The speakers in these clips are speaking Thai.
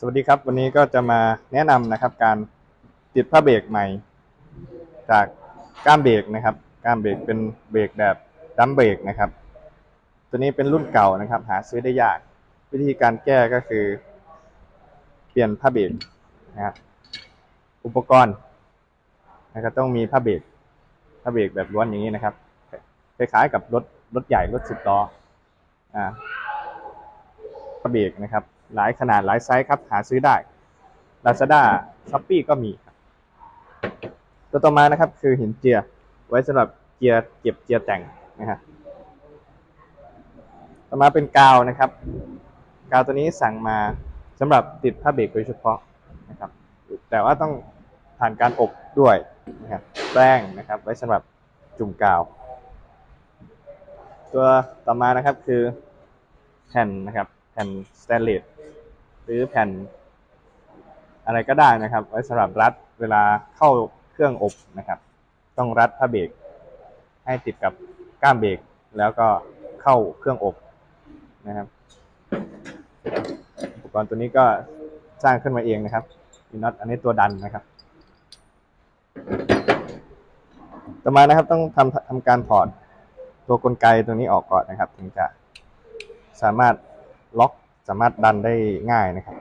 สวัสดีครับ วันนี้ก็จะมาแนะนำนะครับ การติดผ้าเบรกใหม่ จากก้ามเบรกนะครับ ก้ามเบรกเป็นเบรกแบบดัมเบรกนะครับ ตัวนี้เป็นรุ่นเก่านะครับ หาซื้อได้ยาก วิธีการแก้ก็คือ เปลี่ยนผ้าเบรกนะครับอุปกรณ์นะครับต้องมีผ้าเบรกผ้าเบรกแบบล้วนอย่างนี้นะครับคล้ายๆกับรถรถใหญ่รถสิบล้ออ่าผ้าเบรกนะครับ หลายขนาดหลายไซส์ครับ หาซื้อได้ Lazada s h o p e e ก็มีครับตัวต่อมานะครับคือหินเจีย ไว้สำหรับเจียเก็บเจียแต่งนะฮะต่อมาเป็นกาวนะครับ กาวตัวนี้สั่งมาสำหรับติดผ้าเบรกโดยเฉพาะนะครับ แต่ว่าต้องผ่านการอบด้วยนะครับแป้งนะครับ ไว้สำหรับจุ่มกาว ตัวต่อมานะครับคือแผ่นนะครับแผ่นสแตนเลส หรือแผ่น อะไรก็ได้นะครับ ไว้สำหรับรัดเวลาเข้าเครื่องอบนะครับ ต้องรัดผ้าเบรกให้ติดกับก้ามเบรกแล้วก็เข้าเครื่องอบนะครับอุปกรณ์ตัวนี้ก็สร้างขึ้นมาเองนะครับอีน็อตอันนี้ตัวดันนะครับ ต่อมานะครับต้องทำทำการถอดตัวกลไกตัวนี้ออกก่อนนะครับ ถึงจะสามารถล็อก สามารถดันได้ง่ายนะครับ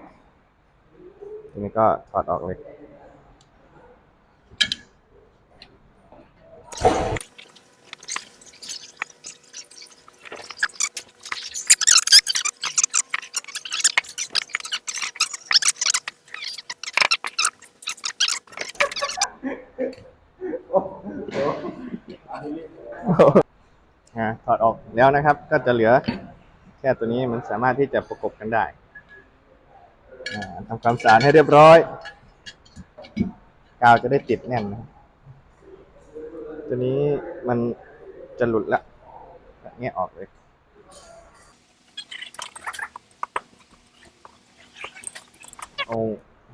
ทีนี้ก็ถอดออกเลยอ่าถอดออกแล้วนะครับ ก็จะเหลือแค่ตัวนี้มันสามารถที่จะประกบกันได้ทำความสะอาดให้เรียบร้อย กาวจะได้ติดแน่นนะตัวนี้มันจะหลุดละเงี้ยออกเลยเอา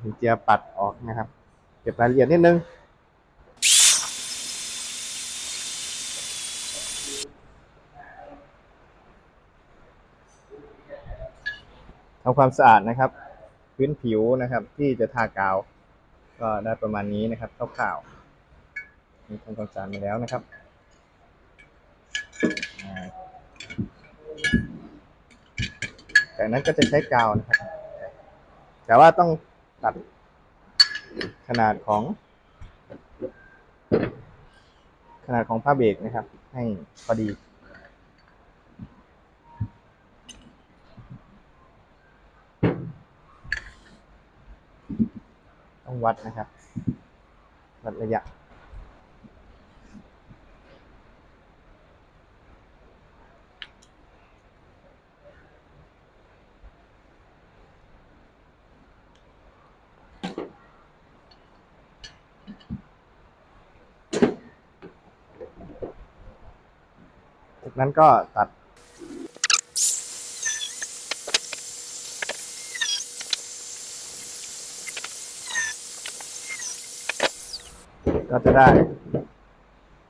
หินเจียปัดออกนะครับ เก็บรายละเอียดนิดนึง ทำความสะอาดนะครับ พื้นผิวนะครับ ที่จะทากาว ก็ได้ประมาณนี้นะครับคร่าวๆมีทำความสะอาดมาแล้วนะครับจากนั้นก็จะใช้กาวนะครับ แต่ว่าต้องตัดขนาดของ ขนาดของผ้าเบรกนะครับ ให้พอดี ต้อง วัดนะครับ วัดระยะ จากนั้นก็ตัด ก็จะได้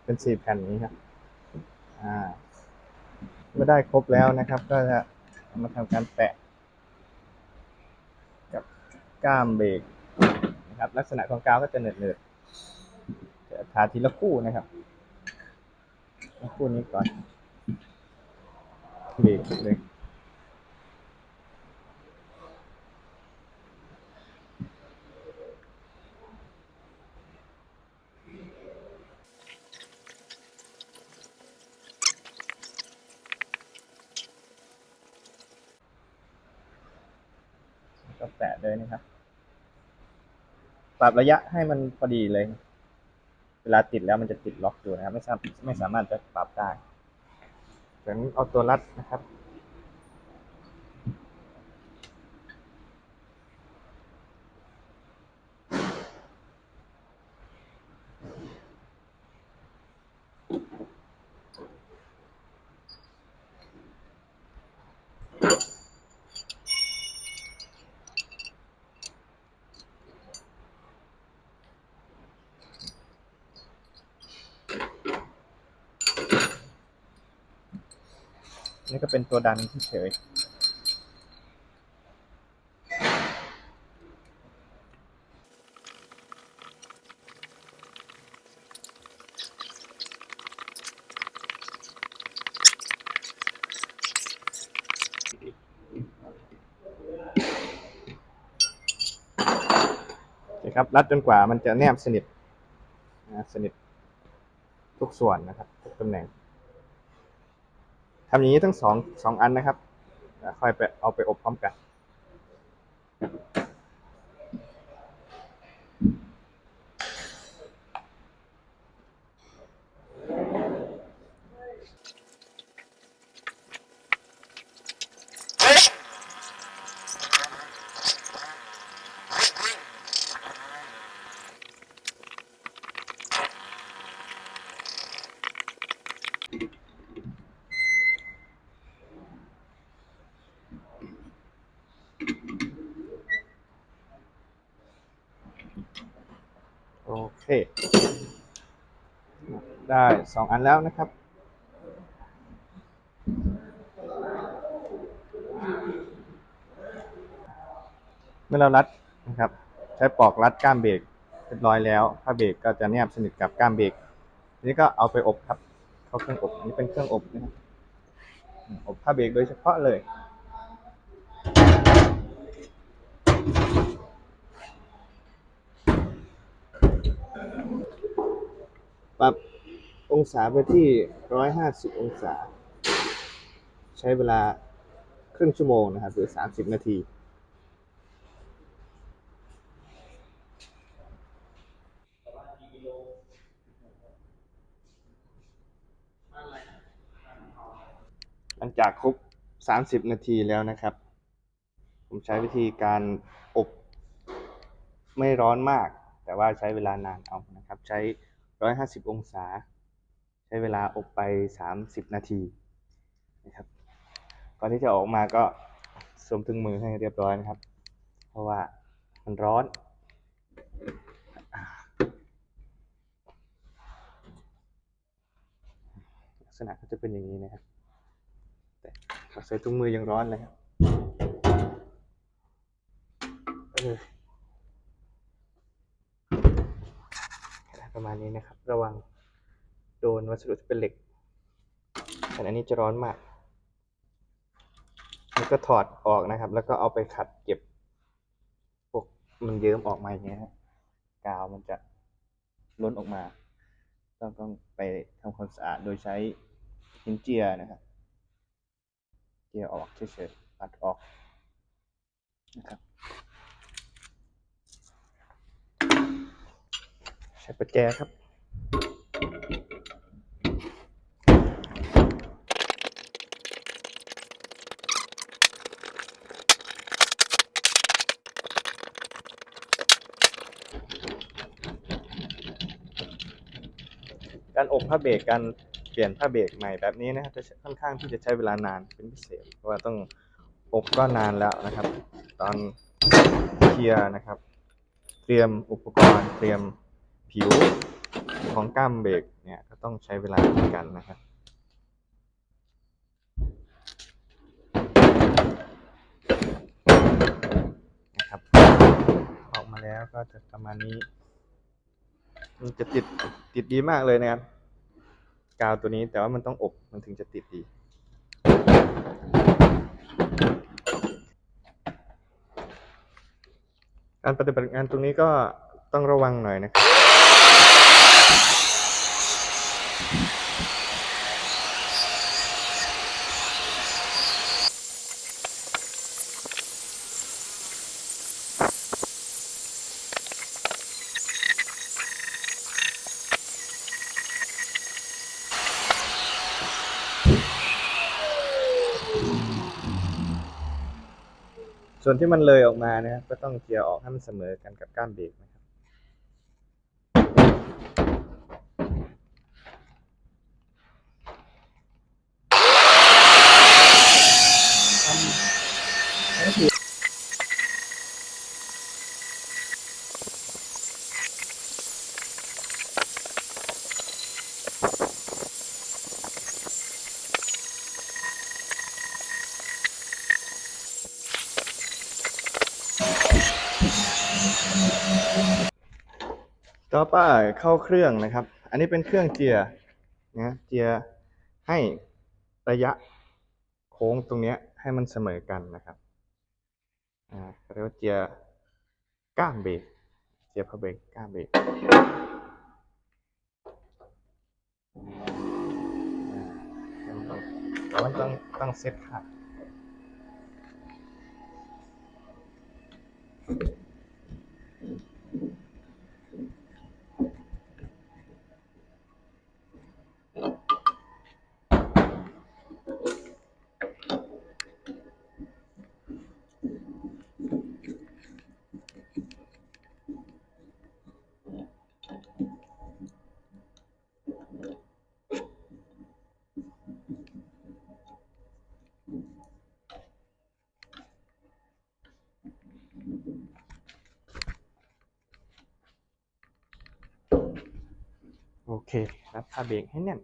เป็นสี่แผ่นนี้ครับ อ่าเมื่อได้ครบแล้วนะครับ ก็จะามาทำการแปะ กับก้ามเบรกนะครับ ลักษณะของกาวก็จะเนืดๆจะทาทีละคู่นะครับคู่นี้ก่อนเบรกเลย ก็แปะเลยนะครับ ปรับระยะให้มันพอดีเลย เวลาติดแล้วมันจะติดล็อกอยู่นะครับ ไม่สามารถไม่สามารถจะปรับได้ฉะนั้นเอาตัวรัดนะครับ นี่ก็เป็นตัวดันเฉยครับรัดจนกว่ามันจะแนบสนิทนะสนิททุกส่วนนะครับ ทุกตำแหน่ง ทำอย่างนี้ทั้งสองสองอันนะครับแล้วค่อยไปเอาไปอบพร้อมกัน โอเค ได้สองอันแล้วนะครับ เมื่อเรารัดนะครับ ใช้ปอกรัดก้ามเบรกเรียบร้อยแล้วผ้าเบรกก็จะแนบสนิทกับก้ามเบรกนี้ก็เอาไปอบครับ เข้าเครื่องอบอันนี้เป็นเครื่องอบนะครับอบผ้าเบรกโดยเฉพาะเลยปรับ องศาไปที่ 150 องศา ใช้เวลาครึ่งชั่วโมงนะครับ หรือ 30 นาที หลังจากครบ 30 นาทีแล้วนะครับ ผมใช้วิธีการอบไม่ร้อนมาก แต่ว่าใช้เวลานานเอานะครับ ใช้ 150 องศา ช้เวลาอบไป 30 นาทีนะครับ ก่อนที่จะออกมาก็สวมถุงมือให้เรียบร้อยนะครับ เพราะว่ามันร้อนลักษณะก็จะเป็นอย่างนี้นะครับแต่ใส่ถุงมือยังร้อนเลยครับประมาณนี้นะครับ ระวัง โดนวัสดุที่เป็นเหล็กแต่อันนี้จะร้อนมากแล้วก็ถอดออกนะครับ แล้วก็เอาไปขัดเก็บพวกมันเยิ้มออกมาอย่างเงี้ยฮะกาวมันจะล้นออกมา ต้องต้องไปทำความสะอาดโดยใช้หินเจียนะครับเจียออกเฉยๆปัดออกนะครับใช้ประแจครับ การอบผ้าเบรกการเปลี่ยนผ้าเบรกใหม่แบบนี้นะครับจะค่อนข้างที่จะใช้เวลานานเป็นพิเศษเพราะว่าต้องอบก็นานแล้วนะครับ ตอนเคลียร์นะครับ เตรียมอุปกรณ์ เตรียมผิวของก้ามเบรกเนี่ยก็ต้องใช้เวลาเหมือนกันนะครับนะครับ ออกมาแล้วก็จะประมาณนี้มันจะติดติดดีมากเลยนะครับ กาวตัวนี้แต่ว่ามันต้องอบมันถึงจะติดดี การปฏิบัติงานตรงนี้ก็ต้องระวังหน่อยนะครับ ส่วนที่มันเลยออกมานะครับก็ต้องเคลียร์ออกให้มันเสมอกันกับก้านเบรก ต่อไปเข้าเครื่องนะครับ อันนี้เป็นเครื่องเจียร์นะเจียร์ให้ระยะโค้งตรงนี้ให้มันเสมอกันนะครับอ่าเรียกว่าเจียร์ก้ามเบรกเสียบผ้าเบรกก้ามเบรกมันต้องแต่ว่าต้องต้องเซตขาด โอเครัดผ้าเบรกให้แน่น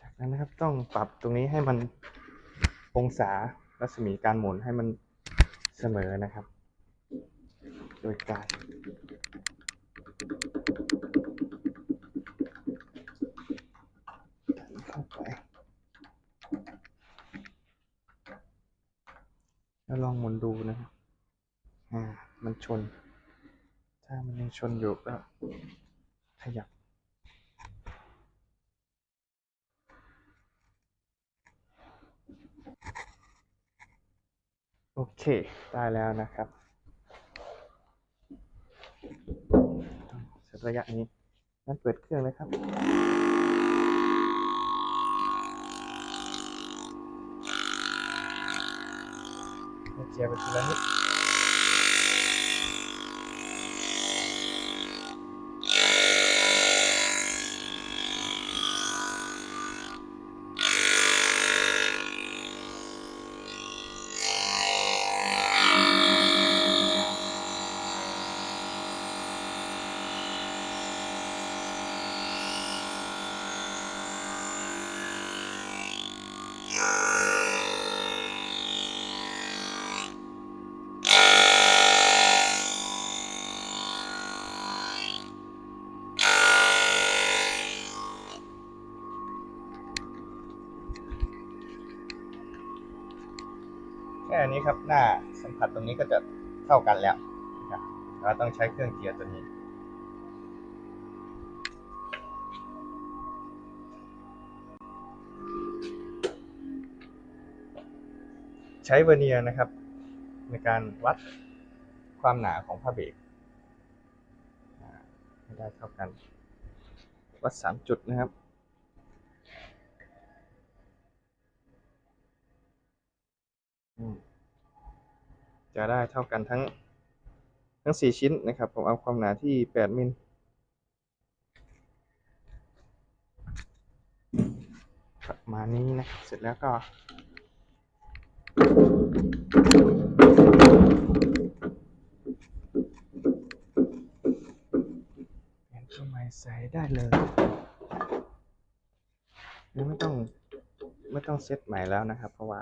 จากนั้นนะครับต้องปรับตรงนี้ให้มันองศารัศมีการหมุนให้มันเสมอนะครับ โดยการ แล้วลองหมุนดูนะครับอ่า มันชน ถ้ามันยังชนอยู่ก็ขยับ โอเค ได้แล้วนะครับเสร็จระยะนี้งั้นเปิดเครื่องเลยครับ เจีย นี้ครับหน้าสัมผัสตรงนี้ก็จะเท่ากันแล้วนะครับเราต้องใช้เครื่องเกียร์ตัวนี้ใช้เวเนียร์นะครับ ในการวัดความหนาของผ้าเบรกอ่าให้ได้เท่ากัน วัดสามจุดนะครับ อืม จะได้เท่ากันทั้งทั้งสี่ชิ้นนะครับ ผมเอาความหนาที่แปดมิลประมาณนี้นะครับเสร็จแล้วก็เปลี่ยนตัวใหม่ใส่ได้เลยไม่ต้องไม่ต้องเซตใหม่แล้วนะครับ เพราะว่า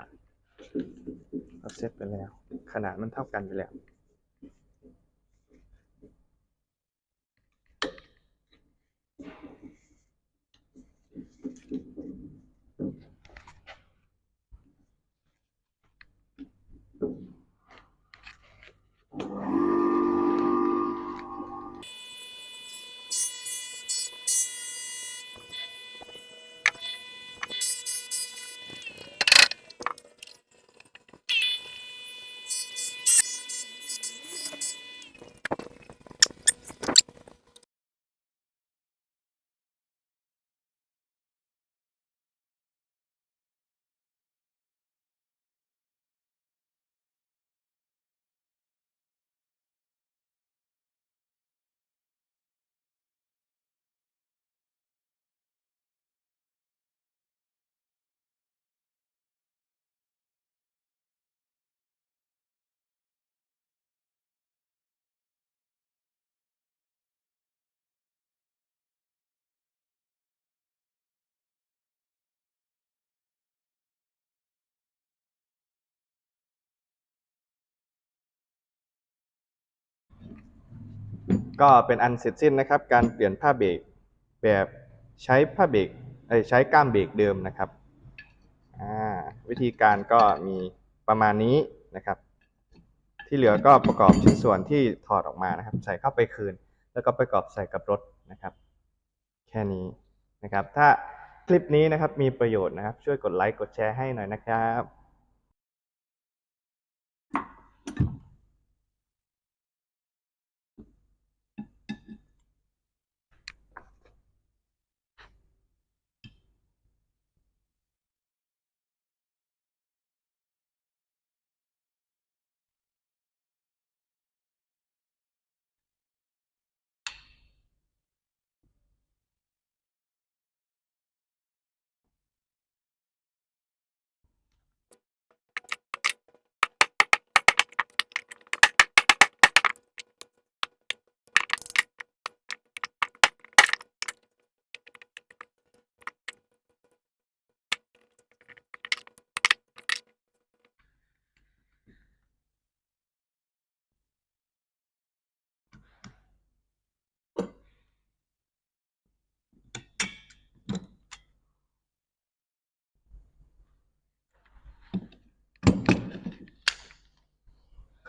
เราเซตไปแล้ว ขนาดมันเท่ากันอยู่แล้ว ก็เป็นอันเสร็จสิ้นนะครับ การเปลี่ยนผ้าเบรกแบบใช้ผ้าเบรกใช้ก้ามเบรกเดิมนะครับวิธีการก็มีประมาณนี้นะครับ ที่เหลือก็ประกอบชิ้นส่วนที่ถอดออกมานะครับ ใส่เข้าไปคืน แล้วก็ประกอบใส่กับรถนะครับ แค่นี้นะครับ ถ้าคลิปนี้นะครับมีประโยชน์นะครับ ช่วยกดไลค์กดแชร์ให้หน่อยนะครับ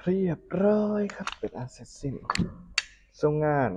เรียบร้อยครับ เป็นอันเสร็จสิ้นส่งงาน